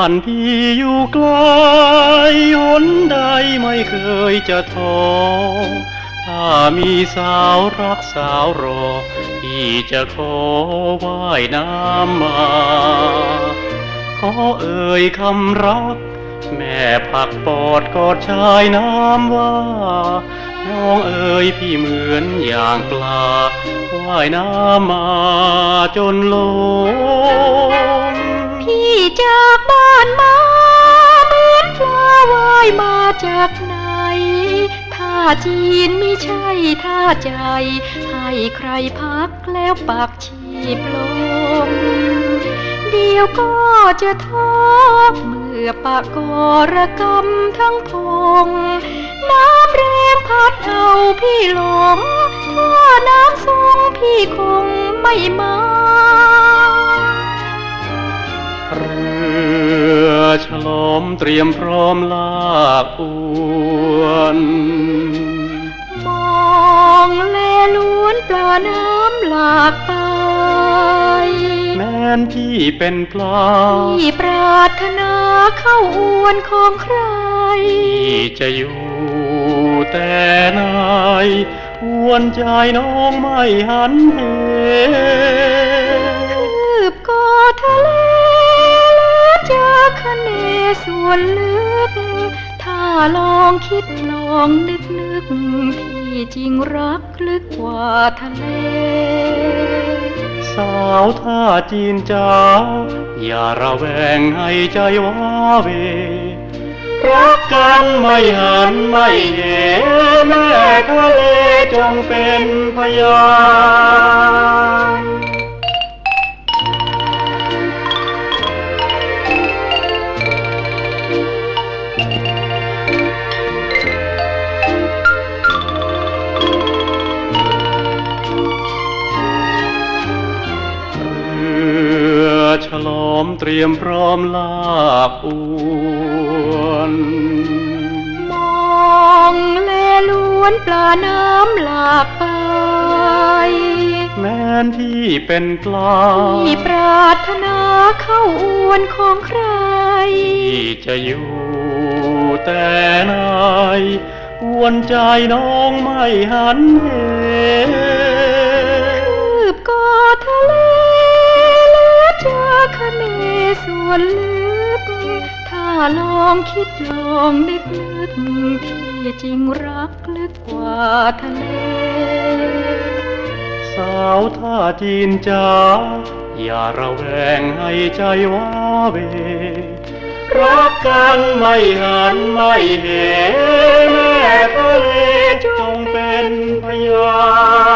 านพี่อยู่ไกลหนใดไม่เคยจะท้อ ถ้ามีสาวรักสาวรอ พี่จะขอว่ายน้ำมา ขอเอ่ยคำรัก แม่ผักปอดกอดชายน้ำว่า น้องเอ๋ยพี่เหมือนอย่างปลาว่ายน้ำมาจนโล จากบ้านมาเหมือนปลาว่ายมาจากไหนท่าจีนไม่ใช่ท่าใจ ให้ใครพักแล้วปากชีพลงเดี๋ยวก็จะท้อเมื่อปากกรกรรมทั้งพง น้ำแรงพัดเอาพี่หลง ถ้าน้ำทรงพี่คงไม่มา ลอมเตรียมพร้อมลากอวนมองแลล้วนปลาน้ำหลากไป แม้นพี่เป็นปลาที่ปรารถนาเข้าอวนของใคร พี่จะอยู่แต่ไหนหวนใจน้องไม่หันเห ส่วนลึก ถ้าลองคิดลองนึกนึกพี่จริงรักลึกกว่าทะเล สาวท่าจีนจ้าอย่าระแวงให้ใจว้าเวรักกันไม่หันไม่เหแม่ทะเลจงเป็นพยาน เตรียมพร้อมลากอวนมองแลล้วนปลาน้ำหลากไป แม้นพี่เป็นปลาที่ปรารถนาเข้าอวนของใครพี่จะอยู่แต่ไหนหวนใจน้องไม่หันเห นลึก ถ้าลองคิดลองนึกนึกพี่จริงรักลึกกว่าทะเล สาวท่าจีนจ้าอย่าระแวงให้ใจว้าเวรักกันไม่หันไม่เหแม่ทะเลจงเป็นพยาน